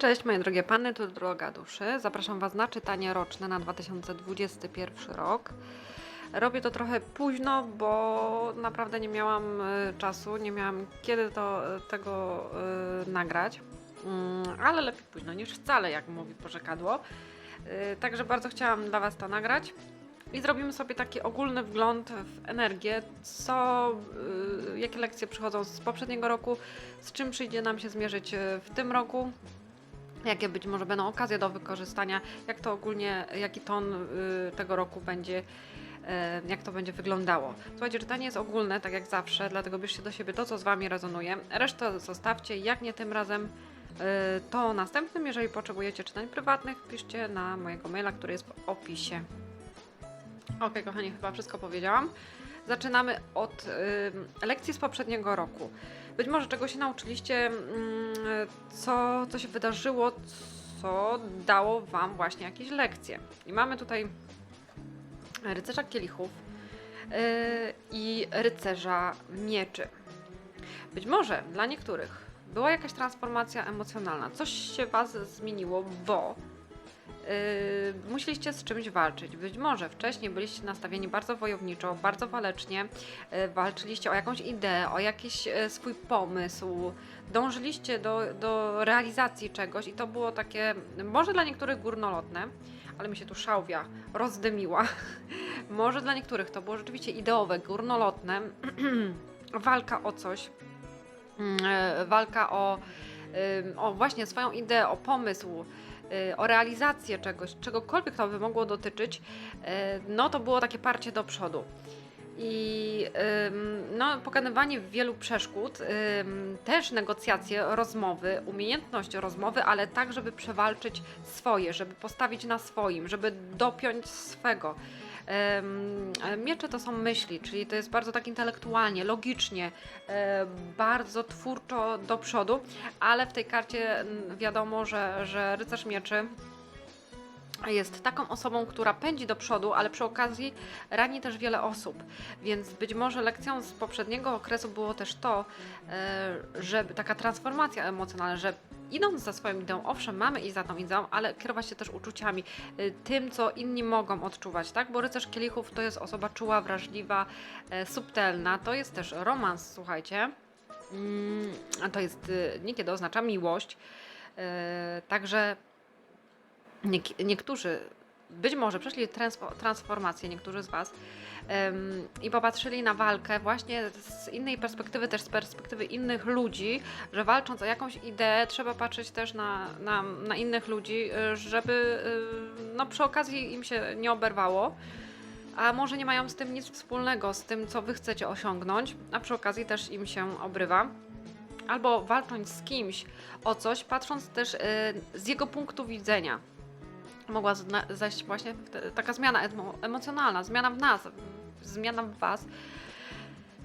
Cześć moje drogie panny, tu droga duszy. Zapraszam Was na czytanie roczne na 2021 rok. Robię to trochę późno, bo naprawdę nie miałam y, czasu, nie miałam kiedy to, y, tego y, nagrać. Mm, ale lepiej późno niż wcale, jak mówi porzekadło. Y, Także bardzo chciałam dla Was to nagrać. I zrobimy sobie taki ogólny wgląd w energię, co, jakie lekcje przychodzą z poprzedniego roku, z czym przyjdzie nam się zmierzyć w tym roku, jakie być może będą okazje do wykorzystania, jak to ogólnie, jaki ton y, tego roku będzie, y, jak to będzie wyglądało. Słuchajcie, czytanie jest ogólne, tak jak zawsze, dlatego bierzcie do siebie to, co z Wami rezonuje. Resztę zostawcie, jak nie tym razem, y, to następnym. Jeżeli potrzebujecie czytań prywatnych, piszcie na mojego maila, który jest w opisie. Ok, kochani, chyba wszystko powiedziałam. Zaczynamy od y, lekcji z poprzedniego roku. Być może czego się nauczyliście, mm, co, co się wydarzyło, co dało Wam właśnie jakieś lekcje. I mamy tutaj rycerza kielichów yy, i rycerza mieczy. Być może dla niektórych była jakaś transformacja emocjonalna, coś się Was zmieniło, bo Yy, musieliście z czymś walczyć. Być może wcześniej byliście nastawieni bardzo wojowniczo, bardzo walecznie, yy, walczyliście o jakąś ideę, o jakiś yy, swój pomysł, dążyliście do, do realizacji czegoś i to było takie, może dla niektórych górnolotne, ale mi się tu szałwia rozdymiła. może dla niektórych to było rzeczywiście ideowe, górnolotne, walka o coś, yy, walka o, o właśnie swoją ideę, o pomysł, o realizację czegoś, czegokolwiek to by mogło dotyczyć, y, no to było takie parcie do przodu. I no, pokonywanie wielu przeszkód, też negocjacje, rozmowy, umiejętność rozmowy, ale tak, żeby przewalczyć swoje, żeby postawić na swoim, żeby dopiąć swego. Ym, Miecze to są myśli, czyli to jest bardzo tak intelektualnie, logicznie, e, bardzo twórczo do przodu, ale w tej karcie mm, wiadomo, że, że rycerz mieczy jest taką osobą, która pędzi do przodu, ale przy okazji rani też wiele osób. Więc być może lekcją z poprzedniego okresu było też to, e, że taka transformacja emocjonalna, że idąc za swoją ideą, owszem, mamy iść za tą ideą, ale kierować się też uczuciami, e, tym, co inni mogą odczuwać, tak? Bo rycerz kielichów to jest osoba czuła, wrażliwa, e, subtelna, to jest też romans, słuchajcie. Mm, a to jest, niekiedy oznacza miłość. Także Niek- niektórzy być może przeszli transfo- transformację, niektórzy z Was, em, i popatrzyli na walkę właśnie z innej perspektywy, też z perspektywy innych ludzi, że walcząc o jakąś ideę, trzeba patrzeć też na, na, na innych ludzi, y, żeby y, no, przy okazji im się nie oberwało. A może nie mają z tym nic wspólnego, z tym, co Wy chcecie osiągnąć, a przy okazji też im się obrywa albo walcząc z kimś o coś, patrząc też y, z jego punktu widzenia. Mogła zajść właśnie te- taka zmiana emo- emocjonalna, zmiana w nas, zmiana w was.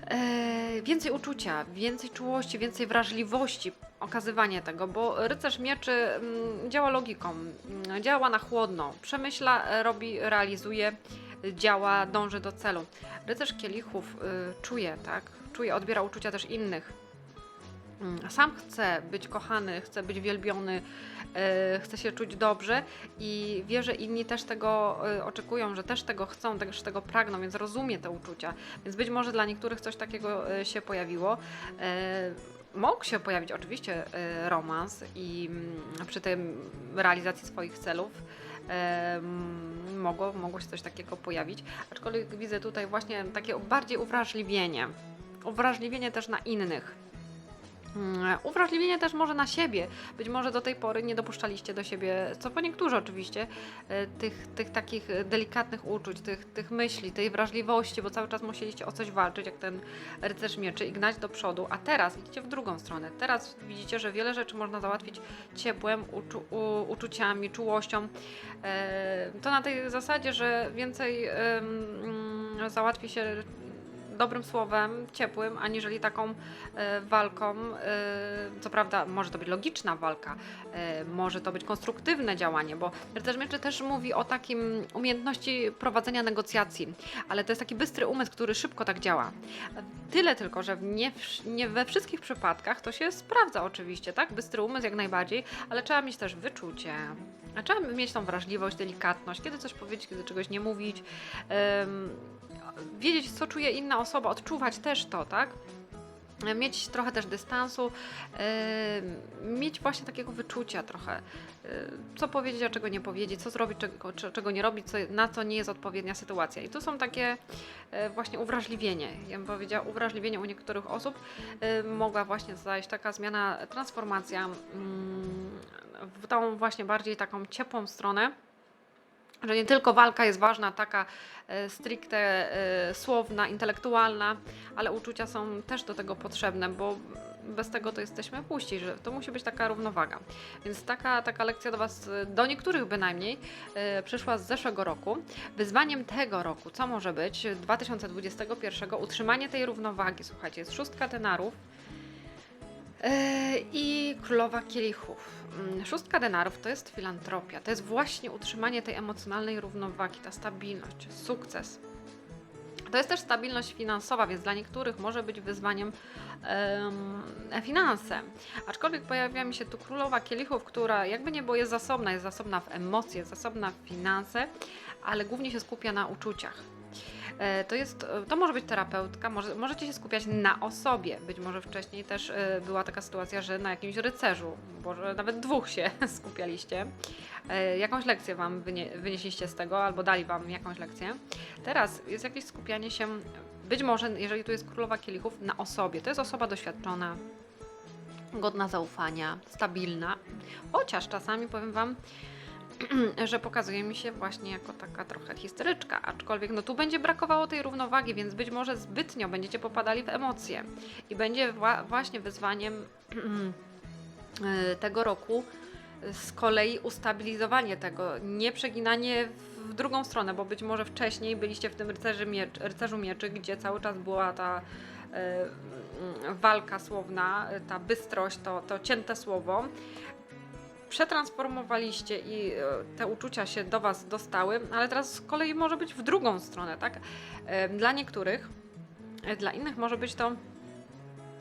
E, więcej uczucia, więcej czułości, więcej wrażliwości, okazywanie tego, bo rycerz mieczy mm, działa logiką, mm, działa na chłodno, przemyśla, e, robi, realizuje, działa, dąży do celu. Rycerz kielichów y, czuje, tak? Czuje, odbiera uczucia też innych. Mm, Sam chce być kochany, chce być wielbiony, chce się czuć dobrze i wie, że inni też tego e, oczekują, że też tego chcą, też tego pragną, więc rozumie te uczucia. Więc być może dla niektórych coś takiego e, się pojawiło. E, Mógł się pojawić oczywiście e, romans i mm, przy tym realizacji swoich celów e, mm, mogło, mogło się coś takiego pojawić, aczkolwiek widzę tutaj właśnie takie bardziej uwrażliwienie. Uwrażliwienie też na innych. Mm, Uwrażliwienie też może na siebie. Być może do tej pory nie dopuszczaliście do siebie, co po niektórzy oczywiście, e, tych, tych takich delikatnych uczuć, tych, tych myśli, tej wrażliwości, bo cały czas musieliście o coś walczyć, jak ten rycerz mieczy i gnać do przodu, a teraz idziecie w drugą stronę. Teraz widzicie, że wiele rzeczy można załatwić ciepłem, uczu, u, uczuciami, czułością. E, To na tej zasadzie, że więcej mm, załatwi się dobrym słowem, ciepłym, aniżeli taką e, walką. E, co prawda, może to być logiczna walka, e, może to być konstruktywne działanie, bo rycerz mieczy też mówi o takim umiejętności prowadzenia negocjacji, ale to jest taki bystry umysł, który szybko tak działa. Tyle tylko, że nie, nie we wszystkich przypadkach to się sprawdza oczywiście, tak? Bystry umysł jak najbardziej, ale trzeba mieć też wyczucie. A trzeba mieć tą wrażliwość, delikatność, kiedy coś powiedzieć, kiedy czegoś nie mówić. wiedzieć, co czuje inna osoba, odczuwać też to, tak? Mieć trochę też dystansu, em, mieć właśnie takiego wyczucia trochę, e, co powiedzieć, a czego nie powiedzieć, co zrobić, czego, cze- czego nie robić, co, na co nie jest odpowiednia sytuacja. I tu są takie e, właśnie uwrażliwienie. Ja bym powiedziała, uwrażliwienie u niektórych osób mogła właśnie zajść taka zmiana, transformacja mm, w tą właśnie bardziej taką ciepłą stronę. Że nie tylko walka jest ważna, taka e, stricte e, słowna, intelektualna, ale uczucia są też do tego potrzebne, bo bez tego to jesteśmy puści, że to musi być taka równowaga. Więc taka, taka lekcja do Was, do niektórych bynajmniej, e, przyszła z zeszłego roku. Wyzwaniem tego roku, co może być, 2021, utrzymanie tej równowagi. Słuchajcie, jest szóstka denarów, E, I królowa kielichów. Mm, Szóstka denarów to jest filantropia, to jest właśnie utrzymanie tej emocjonalnej równowagi, ta stabilność, sukces. To jest też stabilność finansowa, więc dla niektórych może być wyzwaniem em, finanse. Aczkolwiek pojawia mi się tu królowa kielichów, która jakby nie było jest zasobna, jest zasobna w emocje, jest zasobna w finanse, ale głównie się skupia na uczuciach. E, To, jest, e, to może być terapeutka, może, możecie się skupiać na osobie. Być może wcześniej też e, była taka sytuacja, że na jakimś rycerzu, może nawet dwóch się skupialiście. Jakąś lekcję Wam wynie, wynieśliście z tego, albo dali Wam jakąś lekcję. Teraz jest jakieś skupianie się, być może, jeżeli tu jest królowa kielichów, na osobie. To jest osoba doświadczona, godna zaufania, stabilna. Chociaż czasami powiem Wam, że pokazuje mi się właśnie jako taka trochę histeryczka, aczkolwiek no tu będzie brakowało tej równowagi, więc być może zbytnio będziecie popadali w emocje. I będzie wła- właśnie wyzwaniem y, tego roku z kolei ustabilizowanie tego, nie przeginanie w drugą stronę, bo być może wcześniej byliście w tym rycerzy miecz, rycerzu mieczy, gdzie cały czas była ta mm, walka słowna, ta bystrość, to, to cięte słowo, przetransformowaliście i e, te uczucia się do Was dostały, ale teraz z kolei może być w drugą stronę, tak? Dla niektórych, e, dla innych może być to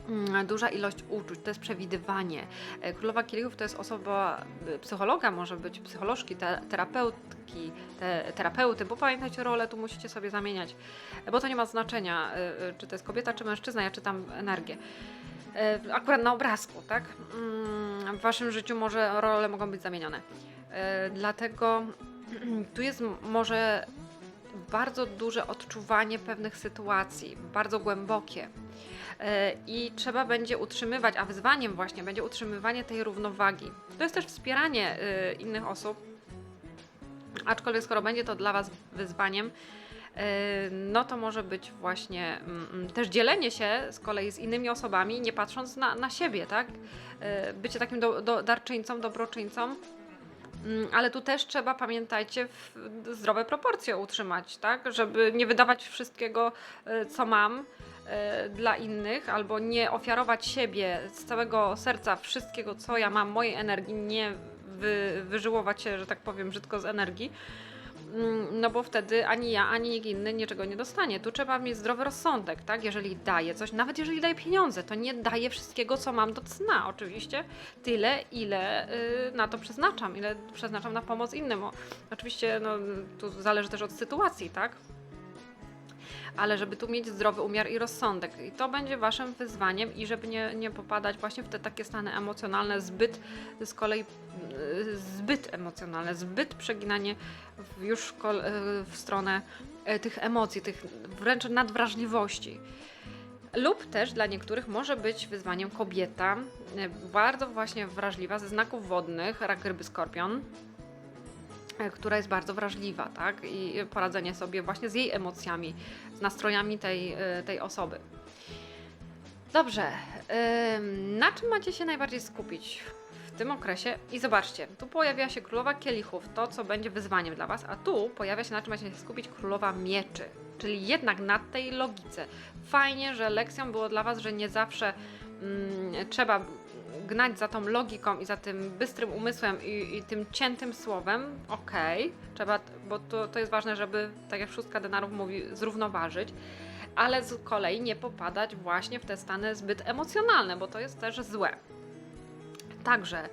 mm, duża ilość uczuć, to jest przewidywanie. E, Królowa Kielichów to jest osoba, psychologa może być, psycholożki, te, terapeutki, te, terapeuty, bo pamiętajcie, rolę tu musicie sobie zamieniać, bo to nie ma znaczenia, czy to jest kobieta, czy mężczyzna, ja czytam energię. Akurat na obrazku, tak? W waszym życiu może role mogą być zamienione. E, Dlatego tu jest może bardzo duże odczuwanie pewnych sytuacji, bardzo głębokie. E, I trzeba będzie utrzymywać, a wyzwaniem właśnie będzie utrzymywanie tej równowagi. To jest też wspieranie e, innych osób, aczkolwiek skoro będzie to dla Was wyzwaniem, no to może być właśnie mm, mm, też dzielenie się z kolei z innymi osobami, nie patrząc na, na siebie, tak? E, Bycie takim do, do, darczyńcą, dobroczyńcą. Mm, Ale tu też trzeba, pamiętajcie, zdrowe proporcje utrzymać, tak? Żeby nie wydawać wszystkiego, e, co mam dla innych, albo nie ofiarować siebie z całego serca wszystkiego, co ja mam, mojej energii, nie wy, wyżyłować się, że tak powiem, brzydko z energii. Mm, No bo wtedy ani ja, ani nikt inny niczego nie dostanie. Tu trzeba mieć zdrowy rozsądek, tak? Jeżeli daję coś, nawet jeżeli daję pieniądze, to nie daję wszystkiego, co mam do cna. Oczywiście tyle, ile y, na to przeznaczam, ile przeznaczam na pomoc innym. Oczywiście no, tu zależy też od sytuacji, tak? Ale żeby tu mieć zdrowy umiar i rozsądek. I to będzie waszym wyzwaniem i żeby nie, nie popadać właśnie w te takie stany emocjonalne, zbyt z kolei zbyt emocjonalne, zbyt przeginanie już w stronę y, tych emocji, tych wręcz nadwrażliwości. Lub też dla niektórych może być wyzwaniem kobieta, y, bardzo właśnie wrażliwa, ze znaków wodnych, rak ryby skorpion, która jest bardzo wrażliwa, tak? I poradzenie sobie właśnie z jej emocjami, z nastrojami tej, y, tej osoby. Dobrze, na czym macie się najbardziej skupić w tym okresie i zobaczcie, tu pojawia się królowa kielichów, to co będzie wyzwaniem dla Was, a tu pojawia się na czym macie się skupić królowa mieczy, czyli jednak na tej logice. Fajnie, że lekcją było dla Was, że nie zawsze mm, trzeba gnać za tą logiką i za tym bystrym umysłem i, i tym ciętym słowem, okej, trzeba, bo to, to jest ważne, żeby, tak jak szóstka denarów mówi, zrównoważyć, ale z kolei nie popadać właśnie w te stany zbyt emocjonalne, bo to jest też złe. Także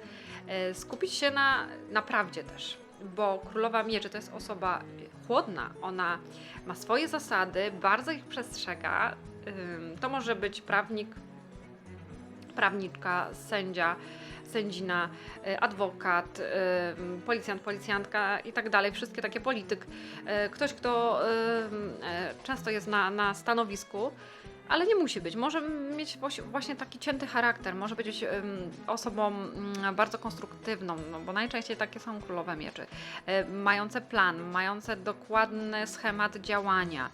e, skupić się na, na prawdzie też, bo królowa mieczy to jest osoba chłodna, ona ma swoje zasady, bardzo ich przestrzega. To może być prawnik, prawniczka, sędzia, sędzina, y, adwokat, ym, policjant, policjantka i tak dalej, wszystkie takie polityk. Y, Ktoś, kto często jest na, na stanowisku, ale nie musi być. Może mieć właśnie- taki cięty charakter, może być osobą mm, bardzo konstruktywną, no bo najczęściej takie są królowe mieczy. Y, Mające plan, mające dokładny schemat działania.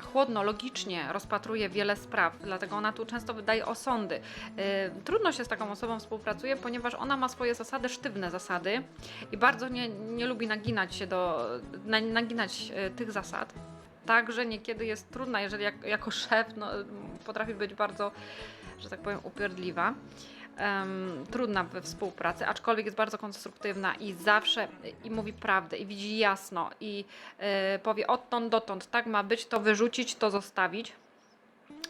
Chłodno, logicznie rozpatruje wiele spraw, dlatego ona tu często wydaje osądy. Y, Trudno się z taką osobą współpracuje, ponieważ ona ma swoje zasady, sztywne zasady i bardzo nie, nie lubi naginać się do, na, naginać y, tych zasad. Także niekiedy jest trudna, jeżeli jak, jako szef no, potrafi być bardzo, że tak powiem, upierdliwa. Em, trudna we współpracy, aczkolwiek jest bardzo konstruktywna i zawsze i mówi prawdę i widzi jasno i e, powie odtąd dotąd, tak ma być, to wyrzucić, to zostawić.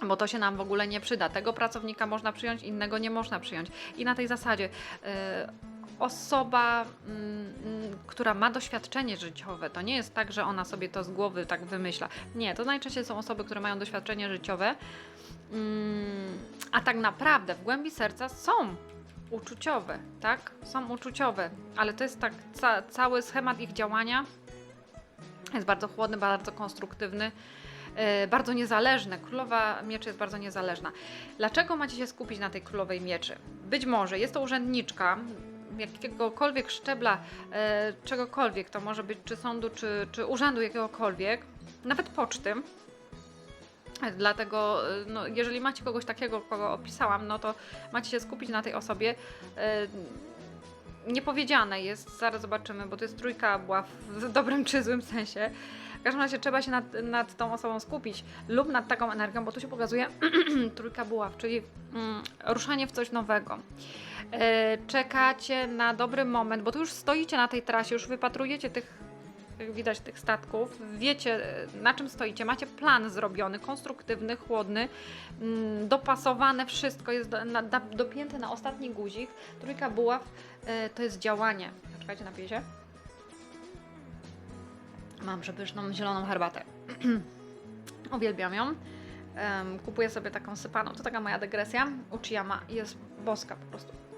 Bo to się nam w ogóle nie przyda. Tego pracownika można przyjąć, innego nie można przyjąć. I na tej zasadzie e, osoba, mm, mm, która ma doświadczenie życiowe, to nie jest tak, że ona sobie to z głowy tak wymyśla. Nie, to najczęściej są osoby, które mają doświadczenie życiowe, Mm, a tak naprawdę w głębi serca są uczuciowe, tak? Są uczuciowe, ale to jest tak ca cały schemat ich działania jest bardzo chłodny, bardzo konstruktywny, e, bardzo niezależny. Królowa mieczy jest bardzo niezależna. Dlaczego macie się skupić na tej królowej mieczy? Być może jest to urzędniczka jakiegokolwiek szczebla, e, czegokolwiek, to może być czy sądu, czy, czy urzędu jakiegokolwiek, nawet poczty. Dlatego, y, no, jeżeli macie kogoś takiego, kogo opisałam, no to macie się skupić na tej osobie. Y, Niepowiedziane jest, zaraz zobaczymy, bo to jest trójka była w dobrym czy złym sensie. W każdym razie trzeba się nad, nad tą osobą skupić lub nad taką energią, bo tu się pokazuje trójka buław, czyli mm, ruszanie w coś nowego. E, czekacie na dobry moment, bo tu już stoicie na tej trasie, już wypatrujecie tych jak widać tych statków, wiecie e, na czym stoicie, macie plan zrobiony, konstruktywny, chłodny, mm, dopasowane wszystko, jest na, dopięte na ostatni guzik. Trójka buław e, to jest działanie. Czekajcie, napiję się. Mam przepyszną zieloną herbatę. Uwielbiam ją. Kupuję sobie taką sypaną. To taka moja dygresja. Uchiyama jest boska po prostu.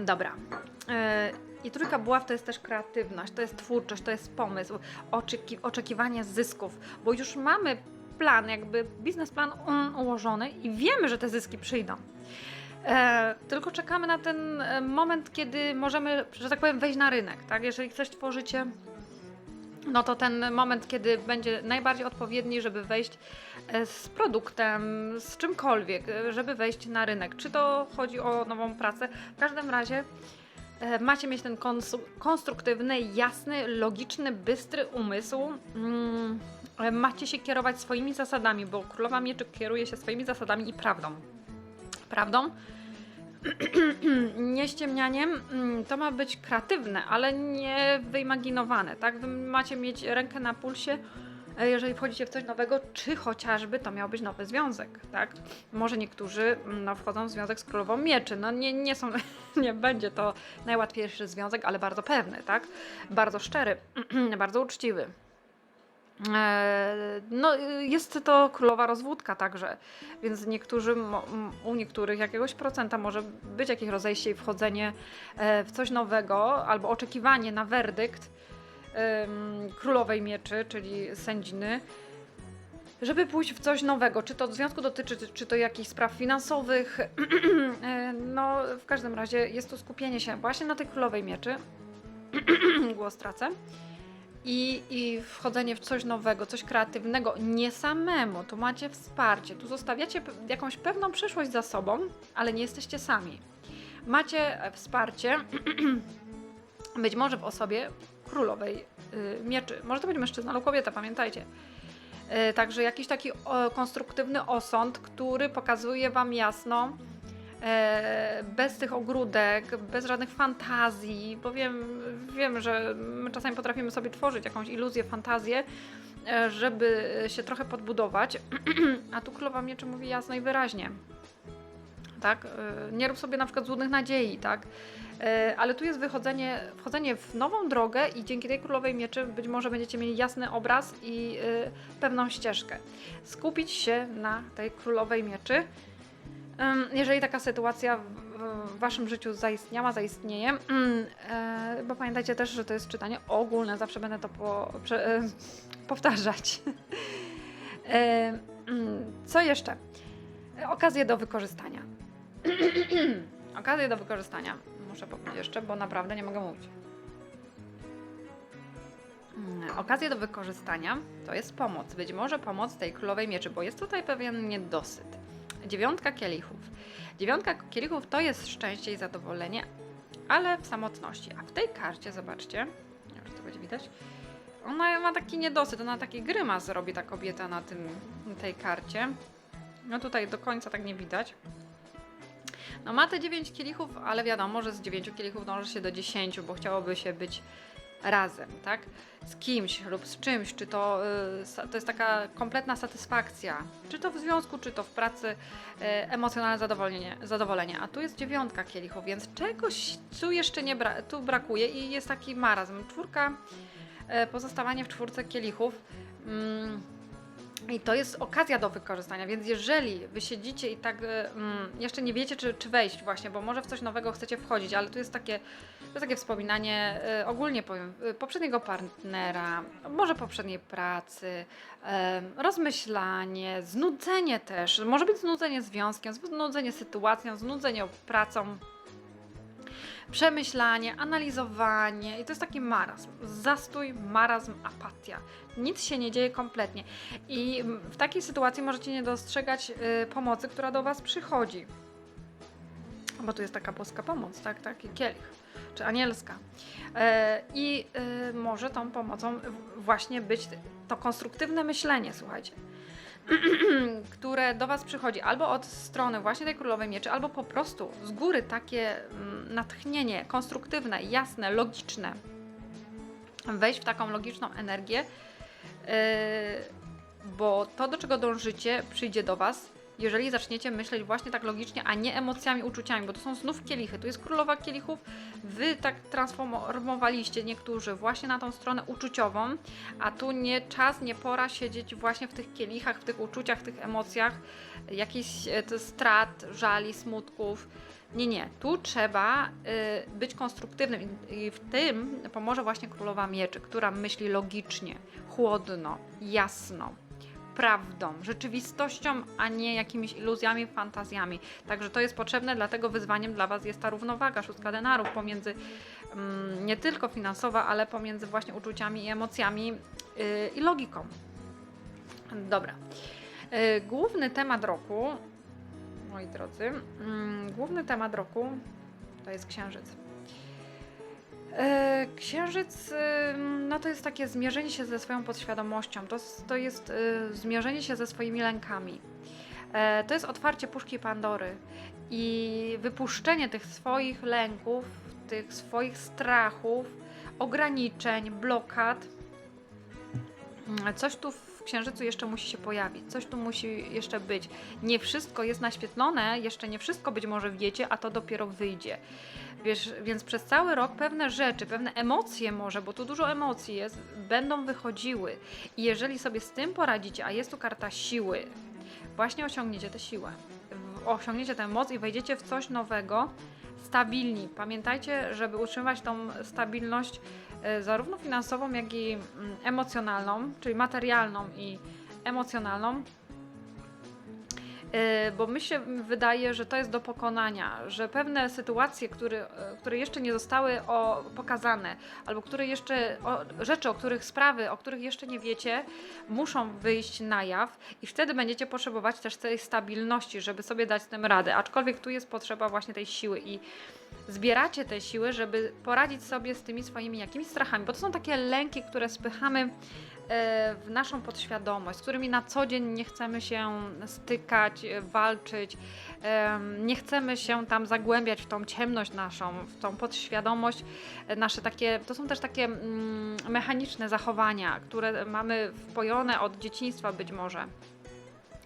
Dobra. E, I trójka buław to jest też kreatywność, to jest twórczość, to jest pomysł, oczeki- oczekiwanie zysków, bo już mamy plan, jakby biznesplan ułożony i wiemy, że te zyski przyjdą. E, tylko czekamy na ten e, moment, kiedy możemy, że tak powiem, wejść na rynek. Tak? Jeżeli coś tworzycie, no to ten moment, kiedy będzie najbardziej odpowiedni, żeby wejść e, z produktem, z czymkolwiek, e, żeby wejść na rynek. Czy to chodzi o nową pracę? W każdym razie e, macie mieć ten konstruktywny, jasny, logiczny, bystry umysł. Mm, macie się kierować swoimi zasadami, bo Królowa Mieczy kieruje się swoimi zasadami i prawdą. Prawdą? nie ściemnianiem, mm, to ma być kreatywne, ale nie wyimaginowane, tak? Wy macie mieć rękę na pulsie, e, jeżeli wchodzicie w coś nowego, czy chociażby to miał być nowy związek, tak? Może niektórzy mm, no, wchodzą w związek z królową mieczy, no nie, nie są, nie będzie to najłatwiejszy związek, ale bardzo pewny, tak? Bardzo szczery, bardzo uczciwy. E, No, y, jest to królowa rozwódka także, więc niektórzy, u niektórych jakiegoś procenta może być jakieś rozejście i wchodzenie e, w coś nowego albo oczekiwanie na werdykt królowej mieczy, czyli sędziny, żeby pójść w coś nowego. Czy to związku dotyczy, czy- czy to jakichś spraw finansowych. E, no, w każdym razie jest to skupienie się właśnie na tej królowej mieczy. Głos tracę. I, i wchodzenie w coś nowego, coś kreatywnego, nie samemu, tu macie wsparcie, tu zostawiacie jakąś pewną przyszłość za sobą, ale nie jesteście sami. Macie e, wsparcie, być może w osobie królowej y, mieczy. Może to być mężczyzna lub kobieta, pamiętajcie. Y, Także jakiś taki o, konstruktywny osąd, który pokazuje Wam jasno, e, bez tych ogródek, bez żadnych fantazji, bo wiem, wiem, że czasami potrafimy sobie tworzyć jakąś iluzję, fantazję, e, żeby się trochę podbudować, a tu Królowa Mieczy mówi jasno i wyraźnie. Tak? E, Nie rób sobie na przykład złudnych nadziei, tak? E, Ale tu jest wychodzenie, wchodzenie w nową drogę i dzięki tej Królowej Mieczy być może będziecie mieli jasny obraz i pewną ścieżkę. Skupić się na tej Królowej Mieczy. Jeżeli taka sytuacja w, waszym życiu zaistniała, zaistnieje, ym, e, bo pamiętajcie też, że to jest czytanie ogólne, zawsze będę to po, prze, e, powtarzać. E, ym, Co jeszcze? Okazje do wykorzystania. Okazje do wykorzystania. Muszę powiedzieć jeszcze, bo naprawdę nie mogę mówić. Mm, Okazje do wykorzystania to jest pomoc. Być może pomoc tej królowej mieczy, bo jest tutaj pewien niedosyt. Dziewiątka kielichów. Dziewiątka kielichów to jest szczęście i zadowolenie, ale w samotności. A w tej karcie, zobaczcie, nie wiem, czy to będzie widać, ona ma taki niedosyt, ona taki grymas robi ta kobieta na tym, na tej karcie. No tutaj do końca tak nie widać. No ma te 9 kielichów, ale wiadomo, że z 9 kielichów dąży się do 10, bo chciałoby się być razem, tak? Z kimś lub z czymś, czy to, y, to jest taka kompletna satysfakcja, czy to w związku, czy to w pracy, y, emocjonalne zadowolenie, zadowolenie. A tu jest dziewiątka kielichów, więc czegoś tu jeszcze nie bra- tu brakuje i jest taki marazm. Czwórka, y, pozostawanie w czwórce kielichów. Mm, i to jest okazja do wykorzystania, więc jeżeli wy siedzicie i tak mm, jeszcze nie wiecie, czy, czy wejść właśnie, bo może w coś nowego chcecie wchodzić, ale tu jest takie, to jest takie wspominanie e, ogólnie powiem, e, poprzedniego partnera, może poprzedniej pracy, e, rozmyślanie, znudzenie też, może być znudzenie związkiem, znudzenie sytuacją, znudzenie pracą, przemyślanie, analizowanie i to jest taki marazm, zastój, marazm, apatia. Nic się nie dzieje kompletnie. I w takiej sytuacji możecie nie dostrzegać y, pomocy, która do Was przychodzi. Bo tu jest taka boska pomoc, tak? Taki kielich, czy anielska. E, I y, może tą pomocą właśnie być to konstruktywne myślenie, słuchajcie. które do Was przychodzi albo od strony właśnie tej królowej mieczy, albo po prostu z góry takie mm, natchnienie konstruktywne, jasne, logiczne. Wejść w taką logiczną energię, bo to, do czego dążycie, przyjdzie do Was, jeżeli zaczniecie myśleć właśnie tak logicznie, a nie emocjami, uczuciami, bo to są znów kielichy. Tu jest królowa kielichów. Wy tak transformowaliście niektórzy właśnie na tą stronę uczuciową, a tu nie czas, nie pora siedzieć właśnie w tych kielichach, w tych uczuciach, w tych emocjach, jakichś e, to strat, żali, smutków. Nie, nie. Tu trzeba y, być konstruktywnym I, w tym pomoże właśnie królowa mieczy, która myśli logicznie, chłodno, jasno, prawdą, rzeczywistością, a nie jakimiś iluzjami, fantazjami. Także to jest potrzebne, dlatego wyzwaniem dla Was jest ta równowaga, szóstka denarów pomiędzy mm, nie tylko finansowa, ale pomiędzy właśnie uczuciami i emocjami yy, i logiką. Dobra. Yy, główny temat roku, moi drodzy, mm, główny temat roku to jest księżyc. E, Księżyc, no to jest takie zmierzenie się ze swoją podświadomością, to, to jest e, zmierzenie się ze swoimi lękami. E, To jest otwarcie puszki Pandory i wypuszczenie tych swoich lęków, tych swoich strachów, ograniczeń, blokad. Mm, Coś tu w księżycu jeszcze musi się pojawić, coś tu musi jeszcze być. Nie wszystko jest naświetlone, jeszcze nie wszystko być może wiecie, a to dopiero wyjdzie. Wiesz, więc przez cały rok pewne rzeczy, pewne emocje może, bo tu dużo emocji jest, będą wychodziły. I jeżeli sobie z tym poradzicie, a jest tu karta siły, właśnie osiągniecie tę siłę. W- Osiągniecie tę moc i wejdziecie w coś nowego, stabilni. Pamiętajcie, żeby utrzymywać tą stabilność zarówno finansową, jak i mm, emocjonalną, czyli materialną i emocjonalną. Yy, Bo mi się wydaje, że to jest do pokonania, że pewne sytuacje, które, które jeszcze nie zostały o, pokazane, albo które jeszcze, o, rzeczy, o których sprawy, o których jeszcze nie wiecie, muszą wyjść na jaw i wtedy będziecie potrzebować też tej stabilności, żeby sobie dać z tym radę. Aczkolwiek tu jest potrzeba właśnie tej siły i zbieracie te siły, żeby poradzić sobie z tymi swoimi jakimiś strachami, bo to są takie lęki, które spychamy w naszą podświadomość, z którymi na co dzień nie chcemy się stykać, e, walczyć, nie chcemy się tam zagłębiać w tą ciemność naszą, w tą podświadomość, e, nasze takie, to są też takie mm, mechaniczne zachowania, które mamy wpojone od dzieciństwa być może,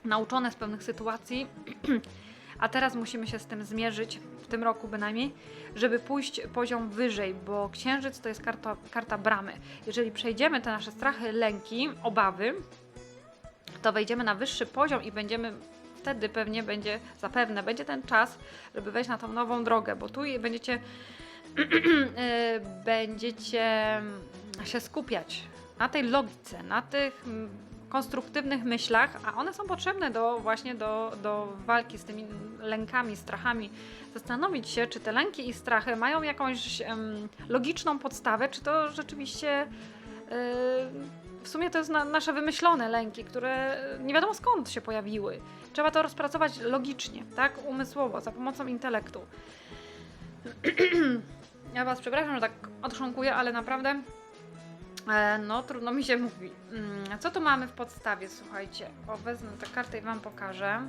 nauczone z pewnych sytuacji, a teraz musimy się z tym zmierzyć, w tym roku bynajmniej, żeby pójść poziom wyżej, bo księżyc to jest karta, karta bramy. Jeżeli przejdziemy te nasze strachy, lęki, obawy, to wejdziemy na wyższy poziom i będziemy wtedy pewnie będzie, zapewne będzie ten czas, żeby wejść na tą nową drogę, bo tu będziecie e, będziecie się skupiać na tej logice, na tych mm, konstruktywnych myślach, a one są potrzebne do właśnie do, do walki z tymi lękami, strachami. Zastanowić się, czy te lęki i strachy mają jakąś em, logiczną podstawę, czy to rzeczywiście e, w sumie to jest na, nasze wymyślone lęki, które nie wiadomo skąd się pojawiły. Trzeba to rozpracować logicznie, tak? Umysłowo, za pomocą intelektu. ja Was przepraszam, że tak otrząkuję, ale naprawdę e, no trudno mi się mówi. Mm, Co tu mamy w podstawie? Słuchajcie, o wezmę tę kartę i Wam pokażę.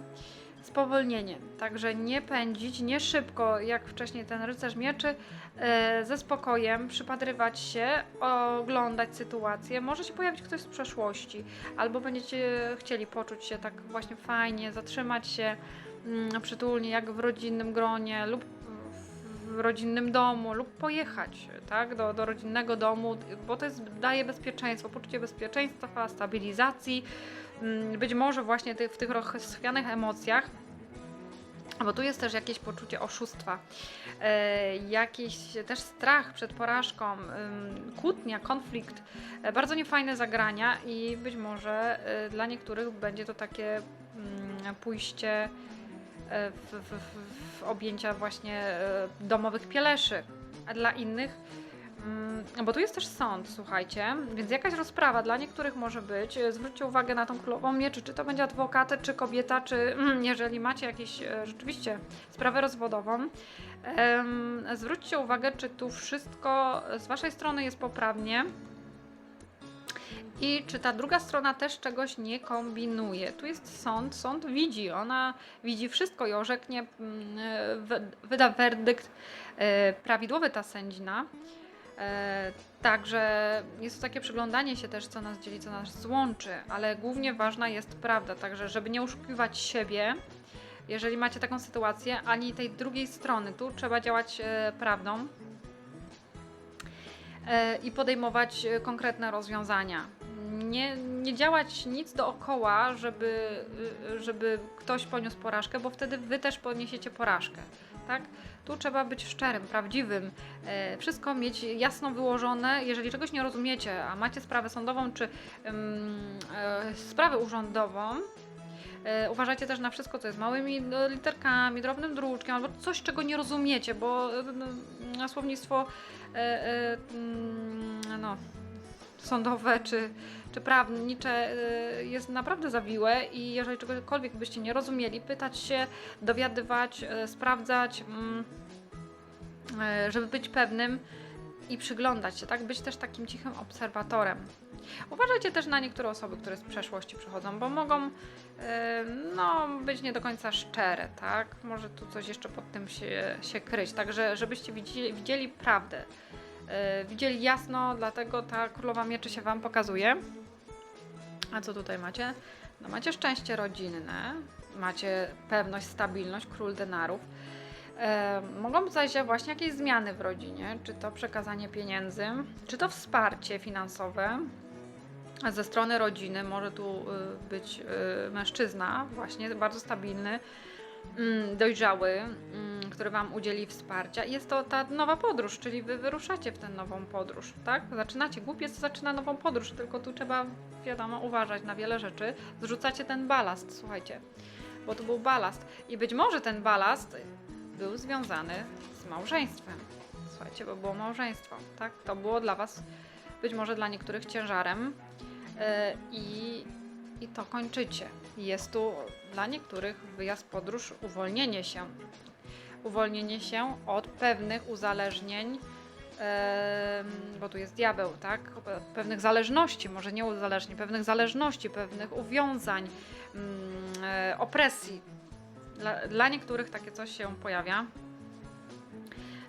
Spowolnienie, także nie pędzić, nie szybko, jak wcześniej ten rycerz mieczy, e, ze spokojem, przypatrywać się, oglądać sytuację. Może się pojawić ktoś z przeszłości, albo będziecie chcieli poczuć się tak właśnie fajnie, zatrzymać się mm, przytulnie, jak w rodzinnym gronie, lub w rodzinnym domu, lub pojechać tak, do, do rodzinnego domu, bo to jest, daje bezpieczeństwo, poczucie bezpieczeństwa, stabilizacji, mm, być może właśnie tych, w tych rozchwianych emocjach. Bo tu jest też jakieś poczucie oszustwa, e, jakiś też strach przed porażką, ym, kłótnia, konflikt, e, bardzo niefajne zagrania i być może e, dla niektórych będzie to takie mm, pójście w, w, w, objęcia właśnie e, domowych pieleszy, a dla innych Mm, Bo tu jest też sąd, słuchajcie, więc jakaś rozprawa dla niektórych może być. E, Zwróćcie uwagę na tą królową mieczy, czy to będzie adwokat, czy kobieta, czy mm, jeżeli macie jakieś e, rzeczywiście sprawę rozwodową. Zwróćcie uwagę, czy tu wszystko z waszej strony jest poprawnie. I czy ta druga strona też czegoś nie kombinuje? Tu jest sąd, sąd widzi, ona widzi wszystko i orzeknie, mm, wy- wyda werdykt e, prawidłowy ta sędzina. E, Także jest to takie przyglądanie się też, co nas dzieli, co nas łączy, ale głównie ważna jest prawda. Także, żeby nie oszukiwać siebie, jeżeli macie taką sytuację, ani tej drugiej strony, tu trzeba działać e, prawdą i podejmować konkretne rozwiązania. Nie, nie działać nic dookoła, żeby, żeby ktoś poniósł porażkę, bo wtedy wy też poniesiecie porażkę. Tak? Tu trzeba być szczerym, prawdziwym, e, wszystko mieć jasno wyłożone. Jeżeli czegoś nie rozumiecie, a macie sprawę sądową czy e, sprawę urzędową, e, uważajcie też na wszystko, co jest małymi no, literkami, drobnym druczkiem, albo coś, czego nie rozumiecie, bo słownictwo no, sądowe czy, czy prawnicze e, jest naprawdę zawiłe i jeżeli czegokolwiek byście nie rozumieli, pytać się, dowiadywać, e, sprawdzać, mm, e, żeby być pewnym i przyglądać się, tak? Być też takim cichym obserwatorem. Uważajcie też na niektóre osoby, które z przeszłości przychodzą, bo mogą no, być nie do końca szczere, tak? Może tu coś jeszcze pod tym się, się kryć. Także, żebyście widzieli, widzieli prawdę. E, Widzieli jasno, dlatego ta królowa mieczy się Wam pokazuje. A co tutaj macie? No macie szczęście rodzinne, macie pewność, stabilność, król denarów. E, mogą zajść właśnie jakieś zmiany w rodzinie, czy to przekazanie pieniędzy, czy to wsparcie finansowe ze strony rodziny. Może tu y, być y, mężczyzna, właśnie bardzo stabilny, dojrzały, mm, który Wam udzieli wsparcia. Jest to ta nowa podróż, czyli Wy wyruszacie w tę nową podróż, tak? Zaczynacie, głupiec zaczyna nową podróż, tylko tu trzeba, wiadomo, uważać na wiele rzeczy. Zrzucacie ten balast, słuchajcie. bo to był balast. I być może ten balast był związany z małżeństwem. Słuchajcie, bo było małżeństwo, tak? To było dla Was być może dla niektórych ciężarem yy, i, i to kończycie. Jest tu dla niektórych wyjazd, podróż, uwolnienie się. Uwolnienie się od pewnych uzależnień, bo tu jest diabeł, tak? Pe- Pewnych zależności, może nie uzależnień, pewnych zależności, pewnych uwiązań, mm, e, opresji. Dla, dla niektórych takie coś się pojawia.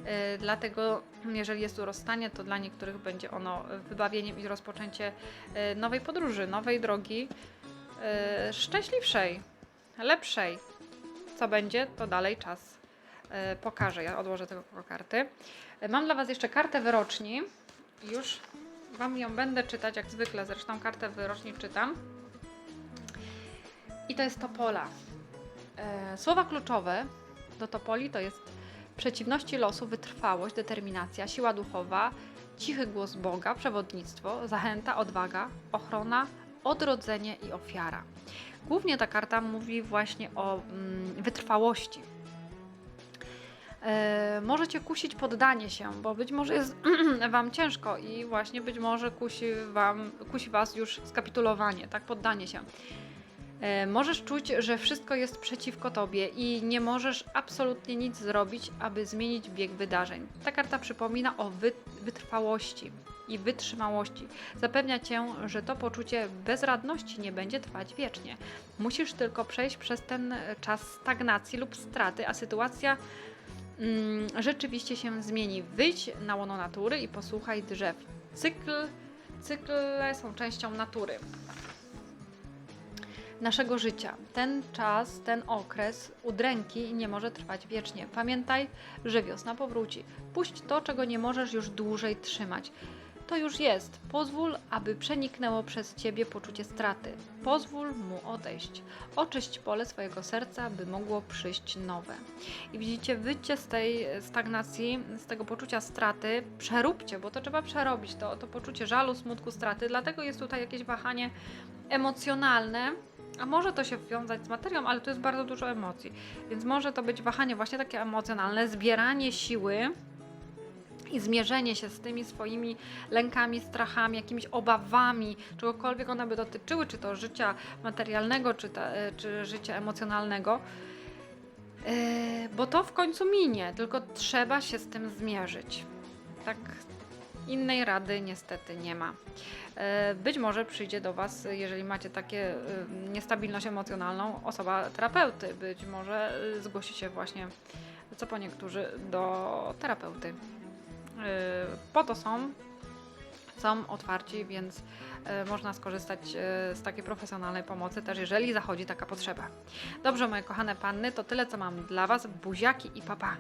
E, Dlatego, jeżeli jest tu rozstanie, to dla niektórych będzie ono wybawieniem i rozpoczęcie e, nowej podróży, nowej drogi, e, szczęśliwszej, lepszej. Co będzie, to dalej czas e, pokaże. Ja odłożę tego karty. E, Mam dla Was jeszcze kartę wyroczni. Już Wam ją będę czytać, jak zwykle. Zresztą kartę wyroczni czytam. I to jest topola. E, Słowa kluczowe do topoli to jest przeciwności losu, wytrwałość, determinacja, siła duchowa, cichy głos Boga, przewodnictwo, zachęta, odwaga, ochrona, odrodzenie i ofiara. Głównie ta karta mówi właśnie o mm, wytrwałości. E, możecie kusić poddanie się, bo być może jest Wam ciężko i właśnie być może kusi, wam, kusi Was już skapitulowanie, tak, poddanie się. E, Możesz czuć, że wszystko jest przeciwko tobie i nie możesz absolutnie nic zrobić, aby zmienić bieg wydarzeń. Ta karta przypomina o wy- wytrwałości i wytrzymałości. Zapewnia cię, że to poczucie bezradności nie będzie trwać wiecznie. Musisz tylko przejść przez ten czas stagnacji lub straty, a sytuacja mm, rzeczywiście się zmieni. Wyjdź na łono natury i posłuchaj drzew. Cykl, cykle są częścią natury naszego życia. Ten czas, ten okres udręki nie może trwać wiecznie. Pamiętaj, że wiosna powróci. Puść to, czego nie możesz już dłużej trzymać. To już jest. Pozwól, aby przeniknęło przez ciebie poczucie straty. Pozwól mu odejść. Oczyść pole swojego serca, by mogło przyjść nowe. I widzicie, wyjdźcie z tej stagnacji, z tego poczucia straty, przeróbcie, bo to trzeba przerobić, to, to poczucie żalu, smutku, straty. Dlatego jest tutaj jakieś wahanie emocjonalne, a może to się wiązać z materią, ale tu jest bardzo dużo emocji. Więc może to być wahanie właśnie takie emocjonalne, zbieranie siły i zmierzenie się z tymi swoimi lękami, strachami, jakimiś obawami, czegokolwiek one by dotyczyły, czy to życia materialnego, czy, ta, e, czy życia emocjonalnego. Yy, bo to w końcu minie, tylko trzeba się z tym zmierzyć. Tak, innej rady niestety nie ma. E, Być może przyjdzie do Was, jeżeli macie takie y, niestabilność emocjonalną, osoba terapeuty. Być może zgłosi się właśnie, co po niektórzy, do terapeuty. Y, Po to są, są otwarci, więc y, można skorzystać y, z takiej profesjonalnej pomocy też, jeżeli zachodzi taka potrzeba. Dobrze, moje kochane panny, to tyle, co mam dla Was. Buziaki i papa.